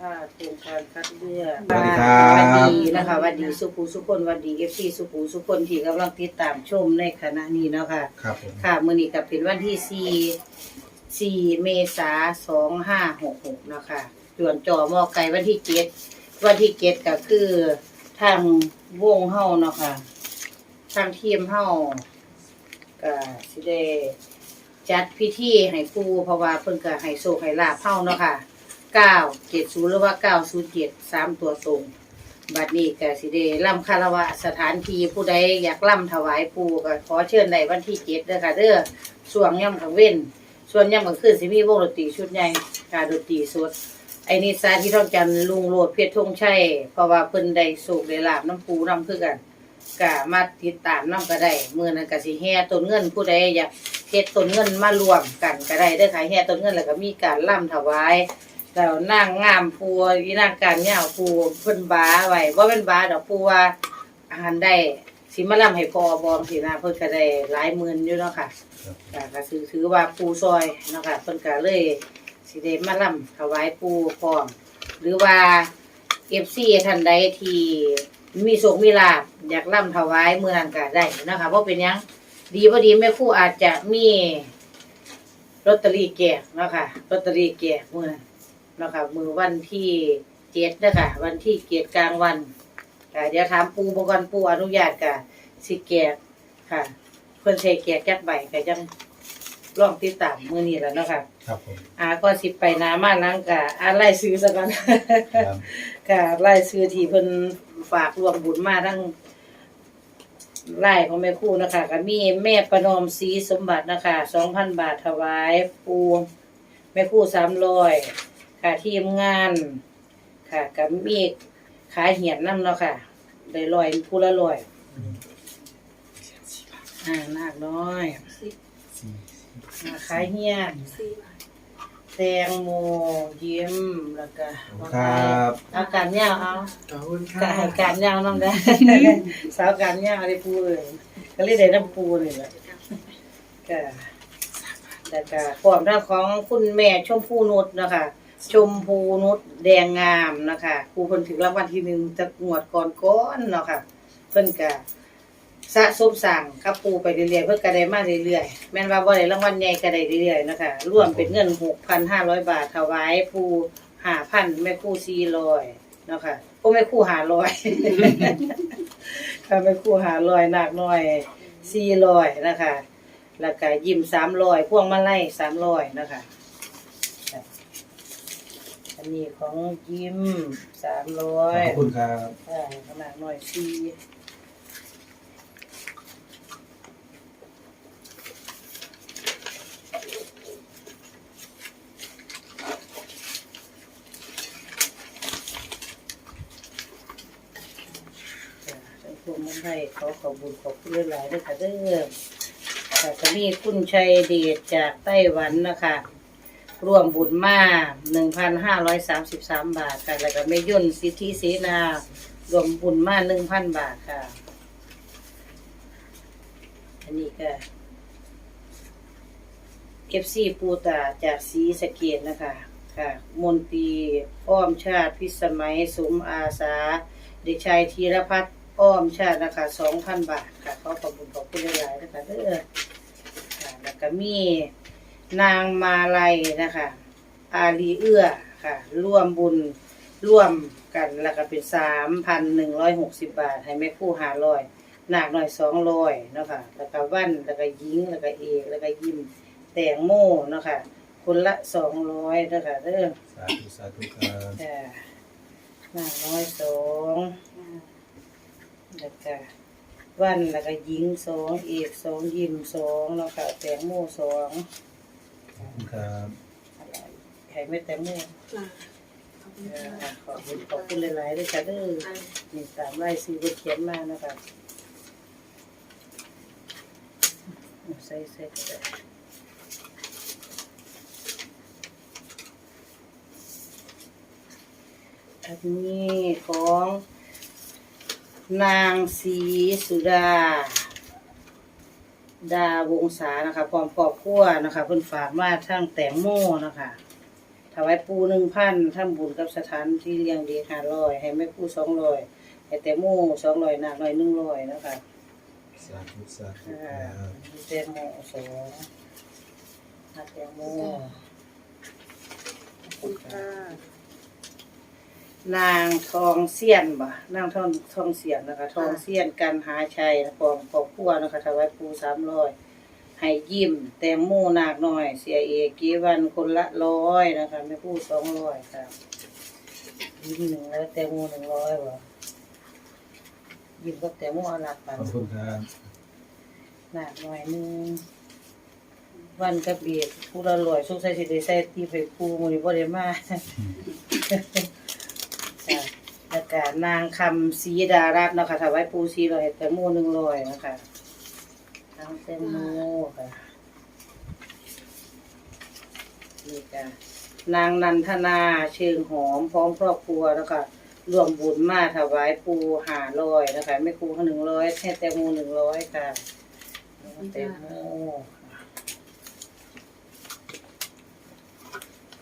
ค่ะโครงการคัดเลือกสวัสดีครับสวัสดีนะคะสวัสดีสุภูสุคนสวัสดีเอฟซีสุภูสุคนที่กำลังติดตามชมในขณะนี้เนาะค่ะ ครับผม ค่ะมื้อนี้ก็เป็นวันที่ 4 4 เมษายน2566เนาะค่ะส่วนจอหมอไก่วันที่7วันที่7ก็คือทางวงเฮาเนาะค่ะ ทางทีมเฮาก็สิได้ จัดพิธีให้ปูเพราะว่าเพิ่นก็ให้โชคให้ลาภเฮาเนาะค่ะ970หรือว่า907 3ตัวตรง บัดนี้ก็สิได้ล่ำคารวะสถานที่ผู้ใดอยากล่ำถวายปูก็ขอเชิญในวันที่7เด้อค่ะเด้อช่วงย่ำกลางเว้น ส่วนย่ำกลางคืนสิมีวงดนตรีชุดใหญ่การดนตรีสดไอ้นี่สาที่ต้องจันลุงโลดเพชรธงชัยเพราะว่าเพิ่นได้สุกได้ลาบน้ำปูน้ำคือกัน ก็มาติดตามน้ำก็ได้มื้อนั้นก็สิแห่ต้นเงินผู้ใดอยากเฮ็ดต้นเงินมารวมกันก็ได้เด้อค่ะแห่ต้นเงินแล้วก็มีการล่ำถวายแล้วนางงามปูอีนางการยาวปูเพิ่นบาไว้บ่เป็นบาดอกปูว่าอาหารได้สิมาล่ำให้พอบอมสินะเพิ่นก็ได้หลายหมื่นอยู่เนาะค่ะก็ก็ถือถือว่าปูซอยเนาะค่ะเพิ่นก็เลยสิได้มาล่ำถวายปูพร้อมหรือว่า FC ท่านใดที่ มีโชคมีลาภอยากล่ำถวายมื้อนั้นก็ได้เนาะค่ะบ่เป็นหยังดีบ่ดีแม่ครูอาจจะมีลอตเตอรี่แจกเนาะค่ะลอตเตอรี่แจกมื้อนั้นเนาะค่ะมื้อวันที่7เด้อค่ะวันที่เจ็ดกลางวันก็เดี๋ยวถามปูบ่ก่อนปูอนุญาตก็สิแจกค่ะเพิ่นใช้แจกจักใบก็จังลองติดตามมื้อนี้แหล้วเนาะค่ะ ครับผมอ่าก็สิไปหนามานังกะอ่าไล่ซื้อซะก่อน ครับ ค่ะไล่ซื้อที่เพิ่น ฝากรวมบุญมาทั้งไล่ของแม่ครู่นะคะก็มีแม่ประนอมศรีสมบัตินะคะ2,000บาทถวายปูแม่ครู่300ค่ะทีมงาน ค่ะก็มีขายเหียนนำเนาะค่ะได้ร้อยผู้ละร้อยอ่านาคน้อยอ่าขายเหียน แตงโมยิ้มแล้วก็ครับเอาการยาวเอาขอบคุณกค่ะให้การยาวน้องได้สาวการยาวได้ปูเลยก็เลยได้น้ำปูเลยแหละก็แล้วก็ความทางของคุณแม่ชมพูนุชนะคะชมพูนุชแดงงามนะคะครูเพิ่นถึงรางวัลที่หนึ่งจากงวดก่อนก้อนๆเนาะค่ะเพิ่นก็ สะสมสั่งกับปูไปเรื่อยๆเพิ่นก็ได้มาเรื่อยๆแม่นว่าบ่ได้รางวัลใหญ่ก็ได้เรื่อยๆนะคะรวมเป็นเงิน6,500บาทถวายปู5,000แม่ครู400เนาะค่ะโอ้แม่ครู500ค่ะแม่ครู500นักน้อย400นะคะแล้วก็ยิ้ม300พวงมาลัย300นะคะอันนี้ของยิ้มขอบ300คุณครับอ่าขนาดหน่อยซีสั งคมมันให้ขอขอบคุญขอบคุณหลายๆด้วยค่ะเด้อค่ะก็มีคุณชัยเดชจากไต้หวันนะคะร่วมบุญมาหนึ่งพันห้าร้อยสามสิบสามบาทค่ะ แล้วก็ไม่ย่นสิทธิเสนารวมบุญมาหนึ่งพันบาทค่ะ อันนี้ก็เอฟซีปูตาจากสีสะเกตนะคะค่ะมนตรีอ้อมชาติพิสมัยสมอาสา เด็กชายธีรพัฒน์ อ้อมชาตินะคะสองพันบาทค่ะขอขอบคุณขอบคุณหลายๆนะคะเด้อค่ะแล้วก็มีนางมาลัยนะคะ อาลีเอื้อค่ะ ร่วมบุญร่วมกันแล้วก็เป็นสามพันหนึ่งร้อยหกสิบบาท ให้แม่คู่หาร้อยหนักหน่อยสองร้อยเนาะค่ะแล้วก็วันแล้วก็ยิงแล้วก็เอกแล้วก็ยิ้มแตงโมเนาะค่ะ คนละสองร้อยเนาะค่ะเด้อสาธุสาธุครับจ้ะหนักน้อยสอง แล้วก็วันแล้วก็ยิงสองเอกสองยิ้มสองเนาะค่ะแตงโมสองขอบคุณครับอะไรให้แม่แตงโมขอบคุณเอค่ะอขอบคุณขอบคุณหลายๆด้วยค่ะเด้อนี่ตามไล่ซื้อเขียนมานะคะใส่ใส่ก็ได้อันนี้ของ นางศรีสุดา ดาวงศานะคะพร้อมครอบครัวนะคะเพิ่นฝากมาทั้งแตงโมนะคะถวายปูหนึ่งพันทำบุญกับสถานที่เลี้ยงเด็กห้าร้อยให้แม่ปูสองร้อยให้แตงโมสองร้อยนาคน้อยหนึ่งร้อยนะคะสาธุสาธุค่ะครับแตงโมสองนาแตงโมขอบคุณค่ะ นางทองเสี้ยนบ่นางทองทองเสียนนะคะ ทองเสี้ยนกันหาชัยพร้อมครอบครัวนะคะถวายปูสามร้อยให้ยิ้ม แตงโมนาคน้อย เสียเอกกีวันคนละร้อยนะคะแม่พูสองร้อยค่ะยิ้มหนึ่งร้อยแตงโมหนึ่งร้อยบ่ยิ้มกับแตงโมอนหลักปันขอบคุณครับนาคน้อยหนึงวันกับเบียดผู้ละร้อยสุกใส่สิได้ใส่ที่ไปปูมื้อนี้บ่ได้มาค่ะแล้ว ก็นางคำศรีดารัตน์เนาะคะถวายปูสีร้อยแตงโมหนึ่งร้อยนะคะนางแตงโมค่ะนี่ค่ะนางนันทนาเชิงหอมพร้อมครอบครัวแล้วค่ะรวมบุญมาถวายปูหาร้อยนะคะแม่ครูหนึ่งร้อยให้แตงโมหนึ่งร้อยค่ะแตงโม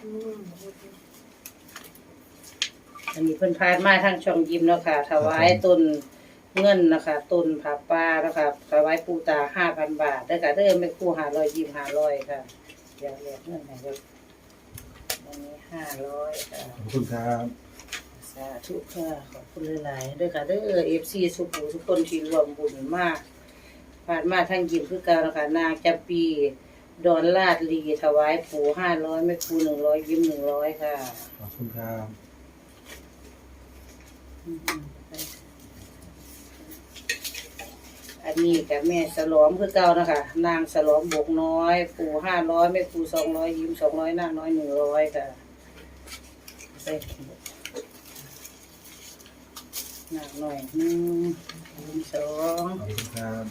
อืม อันนี้เพิ่นพาดมาทางช่องยิมเนาะค่ะ ถวายต้นเงินนะคะต้นผาป่าแล้วค่ะถวายปูตาห้าพันบาทได้อค่ะเด้อไม่คู่หาร้อยยิมหาร้อยค่ะเดี๋ยวเรียกเงินให้เด้ออันนี้ห้าร้อยค่ะขอบคุณครับสาธุค่ะขอบคุณหลายๆเด้อค่ะเด้อเอฟซีสุขุทุกคนที่รวมบุญมาก ผ่านมาทางยิมคือเก่าแล้วค่ะนางจำปีดอนลาดลีถวายปูห้าร้อยไม่คู่หนึ่งร้อยยิ้มหนึ่งร้อยค่ะ ขอบคุณครับ อันนี้กับแม่สลอมคือเก่านะคะนางสลอมบกน้อยปู่ห้าร้อยแม่ปู่สองร้อยยิ้มสองร้อยนางน้อยหนึ่งร้อยค่ะไปนางหน่อยหนึ่งยิ้มสองขอบคุณครับ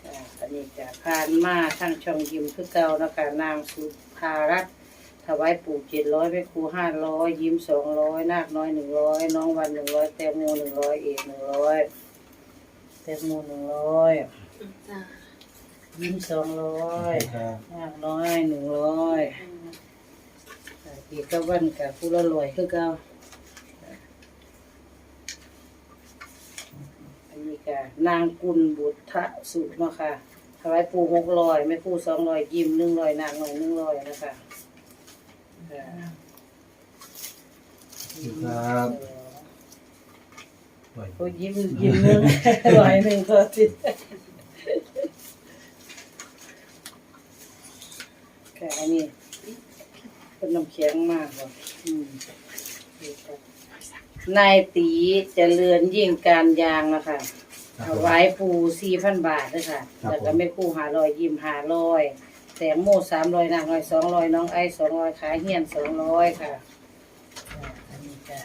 ค่ะอันนี้จะผ่านมาทั้งช่องยิ้มคือเก่านะคะนางสุภารัตน์ ถวายปู่เจ็ดร้อยแม่ครูห้าร้อยยิ้มสองร้อยนาคน้อยหนึ่งร้อยน้องวันหนึ่งร้อยแตงโมหนึ่งร้อยเอกหนึ่งร้อยแตงโมหนึ่งร้อยจ้ายิ้มสองร้อยคุณครักน้อยหนึ่งร้อยอีกก็วันกับผู้ละร้อยคือเก่าอันนี้ก็นางกุลบุตรสุเนาะค่ะถวายปูหกร้อยไม่ปูสองร้อยยิ้มหนึ่งร้อยนางหน่อยหนึ่งร้อยนะคะ ค่ะขอบคุณครับโอ้ยยิ้มยิ้มหนึ่งร้อยหนึ่งก็ติดค่ะอันนี้เป็นน้ำแข็งมากเลยนี่ค่ะนายตีเจริญยิ่งการยางนะคะถวายปูสี่พันบาทด้วยค่ะ แล้วก็ไม่คู่หาลอยยิ้มหาลอย แตงโมสามร้อยนางร้อยสองร้อยน้องไอ้สองร้อยขายเฮียนสองร้อยค่ะอันนี้จ้ะ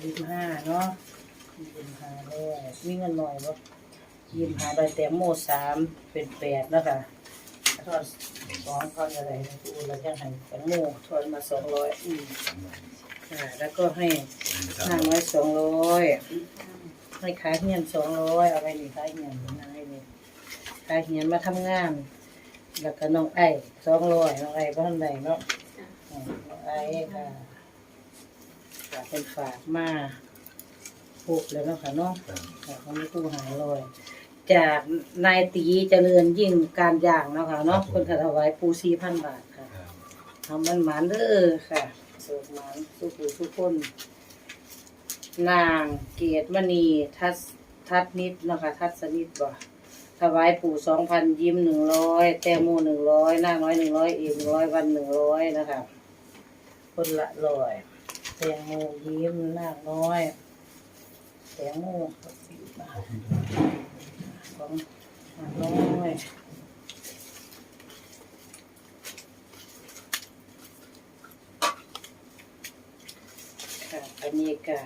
ยิ้มห้าเนาะยิ้มห้าร้อยมีเงินหน่อยบ่ยิ้มหาลอยแตงโมสามเป็นแปดแล้วค่ะทอนสองทอนอะไรนะคูแล้วยังให้แตงโมทอนมาสองร้อยอืมค่ะแล้วก็ให้นางน้อยสองร้อยให้ขายเฮียนสองร้อยเอาไปนี่ขายเฮียนนายนี่ขายเฮียนมาทำงาน แล้วก็น้องไอ้สองร้อยน้องไอ้บ้านไหนเนาะอืมน้องไอ้ค่ะฝากเป็นฝากมาปลูกแล้วเนาะค่ะเนาะฝากเขาไม่กู้หายลอยจากนายตีเจริญยิ่งการย่างเนาะค่ะเนาะคนถวายปูสี่พันบาทค่ะครับทำมันหมานเด้อค่ะสุขหมานสุขหูสุขคนนางเกตมณีทัศทัศนิดเนาะคะทัศนิดบ่ ถวายปู่สองพันยิ้มหนึ่งร้อยแตงโมหนึ่งร้อยหน้าน้อยหนึ่งร้อยเอกหนึ่งร้อยวันหนึ่งร้อยนะคะคนละร้อยแตงโมยิ้มหน้าน้อยแตงโมสิบบาขอบทของนาน้อยค่ะอันนี้ก็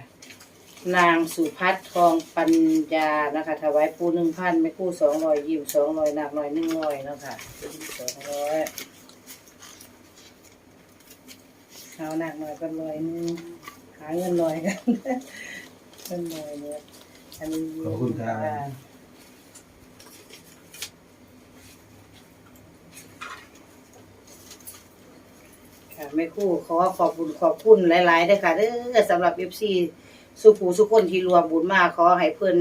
นางสุพัฒน์ทองปัญญานะคะถวายปูหนึ่งพันไม่กู้สองร้อยยิมสองร้อยหนักหน่อยหนึ่งร้อยเนาะค่ะสองร้อยเอาหนักหน่อยก็นร้อยนึงหาเงินหน่อยกันเงินร้อยเนี่ยอันนี้ขอบคุณค่ะค่ะไม่คู่ขอขอบคุณขอบคุณหลายๆด้วยค่ะเด้อสำหรับเอฟซี สุขูสุคนที่รวมบุญมาขอให้เพิ่น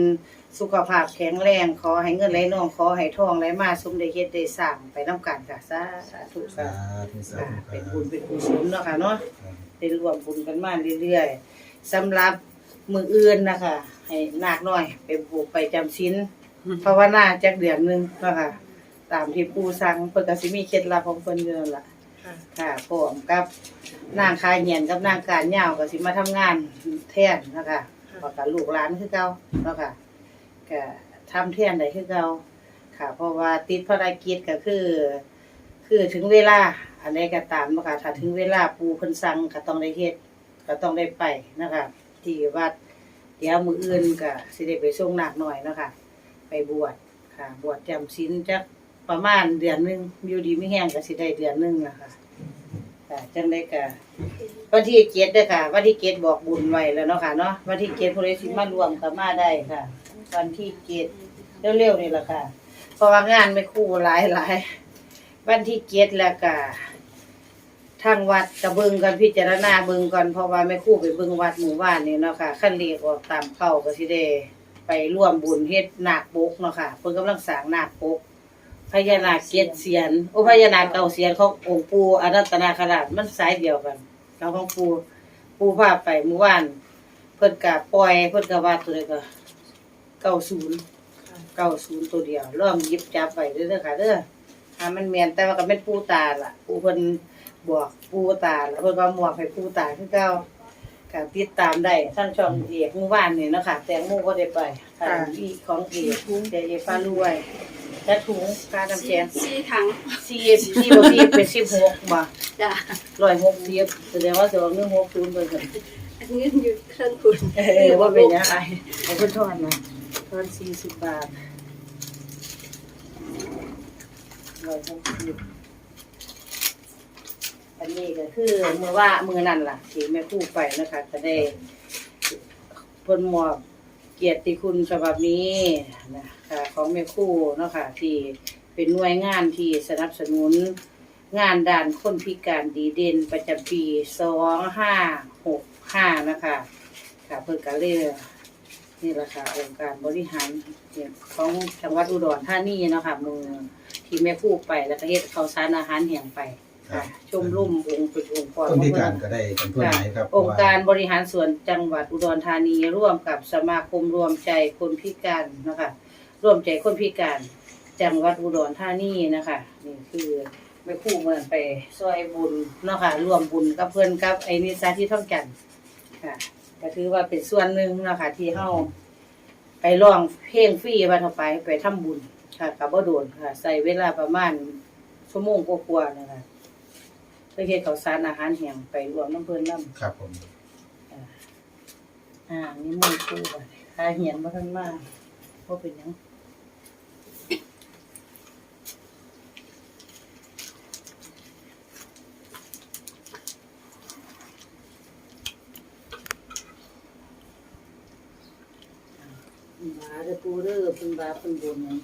สุขภาพแข็งแรงขอให้เงินไหลน่องขอให้ทองไหลมาสมได้เฮ็ดได้สร้างไปนํกันค่ะสาธุสาค่ะธุสาค่ะธุเป็นบุญเป็นกุศลเนาะค่ะเนาะครับได้รวมบุญกันมาเรื่อยๆสำหรับมืออื่นนะคะให้นาคน้อยไปปลูกไปจำศีลภาวนาจักเดือนหนึงเนาะค่ะตามที่ปู่สั่งเพิ่นก็สิมีเคล็ดลับของเพิ่นอยู่นั่นล่ะ ค่ะค่ะพร้อมกับนางคายเหียนกับนางการยาวก็สิมาทำงานแทนนะคะแล้วก็ลูกหลานคือเก่าเนาะค่ะก็ทำแทนได้คือเก่าค่ะ เพราะว่าติดภารกิจก็คือ คือถึงเวลาอันใดก็ตามเนาะค่ะถ้าถึงเวลาปูเพิ่นสั่งก็ต้องได้เฮ็ดก็ต้องได้ไปนะคะที่วัดเดี๋ยวมื้ออื่นก็สิได้ไปส่งนาคหน่อยเนาะค่ะ ไปบวชค่ะ บวชจำศีลจัก ประมาณเดือนหนึงอยู่ดีไม่แห้งก็สิได้เดือนหนึงนะคะค่ะจังได้ก็วันที่เจ็ดเด้อค่ะ วันที่เจ็ดบอกบุญไว้แล้วเนาะค่ะเนาะวันที่เจ็ดผู้ใดสิมารวมก็มาได้ค่ะ วันที่เจ็ดเร็วๆนี่แหละค่ะ เพราะว่างานไม่คู่หลายหลายๆวันที่เจ็ดแล้วก็ทางวัดกระเบิงกันพิจารณาเบิงก่อนเพราะว่าไม่คู่ไปเบิงวัดหมู่บ้านนี่เนาะค่ะขั้นเรียกออกตามเข้าก็สิได้ไปร่วมบุญเฮ็ดนาคปกเนาะค่ะเพิ่นกำลังสร้างนาคปก พญานาคเจ็ดเสียนโอ้พญานาคเก้าเสียนขององค์ปู่อนันตนาคราชมันสายเดียวกันเราของปู่ปู่พาไปหมู่บ้าน เพิ่นก็ปล่อย เพิ่นก็ว่าตัวใดก็เก้าศูนย์เก้าศูนย์ตัวเดียวร่วมหยิบจับไปเด้อค่ะเด้อถ้ามันแม่นแต่ว่าก็เป็นปูตาล่ะปูเพิ่นบอกปูตาแล้วเพิ่นก็มอบให้ปูตาคือเก่าก็ติดตามได้ทั้งช่องเอกหมู่บ้านนี่เนาะค่ะแต่งหมู่ก็ได้ไปค่ะอีของเอกแต่เอกฟ้ารวย และถุงกาน้ำแข็งสี่ถังซีซีบ่ซีเป็น16บ่จ้ะ160แสดงว่าสิเอา160เพิ่นก็อันนี้อยู่เครื่องคุณเออว่าเป็นยังไงให้เพิ่นทอนมาทอน40บาท160อันนี้ก็คือเมื่อว่ามือนั่นล่ะที่แม่ครู่ไปนะคะจะได้เพนมอบ เกียรติคุณฉบับนี้นะคะของแม่คู่เนาะค่ะที่เป็นหน่วยงานที่สนับสนุนงานด้านคนพิการดีเด่นประจำปีสองห้าหกห้านะคะค่ะเพิ่นก็เลยนี่แหละค่ะองค์การบริหารของจังหวัดอุดรธานีเนาะค่ะมือที่แม่คู่ไปแล้วก็เฮ็ดข้าวสารอาหารแห้งไป ค่ะชมรุ่มองค์เป็นองค์กรคนพิการก็ได้กันทั่วค่ะไหนครับองค์การบริหารส่วนจังหวัดอุดรธานีร่วมกับสมาคมรวมใจคนพิการนะคะร่วมใจคนพิการจังหวัดอุดรธานีนะคะนี่คือไม่คู่เมืองไปซอยบุญเนาะค่ะร่วมบุญกับเพื่อนกับไอ้นิสาที่ท่องกันค่ะก็ถือว่าเป็นส่วนหนึ่งเนาะคะที่เฮาไปร้องเพลงฟรีวันต่อไปไปทำบุญค่ะกับบ่โดนค่ะ ใส่เวลาประมาณชั่วโมงกว่าๆนะคะ ไปเฮ็ดข้าวสารอาหารแห้งไปรวมน้ำเพิ่นน้ำครับผมอ่านี่มือคู่ไปหาเหียนบ่ทันมาบ่เป็นหยังมาเด้อปูเด้อเพิ่นบาเพิ่นบุญหยัง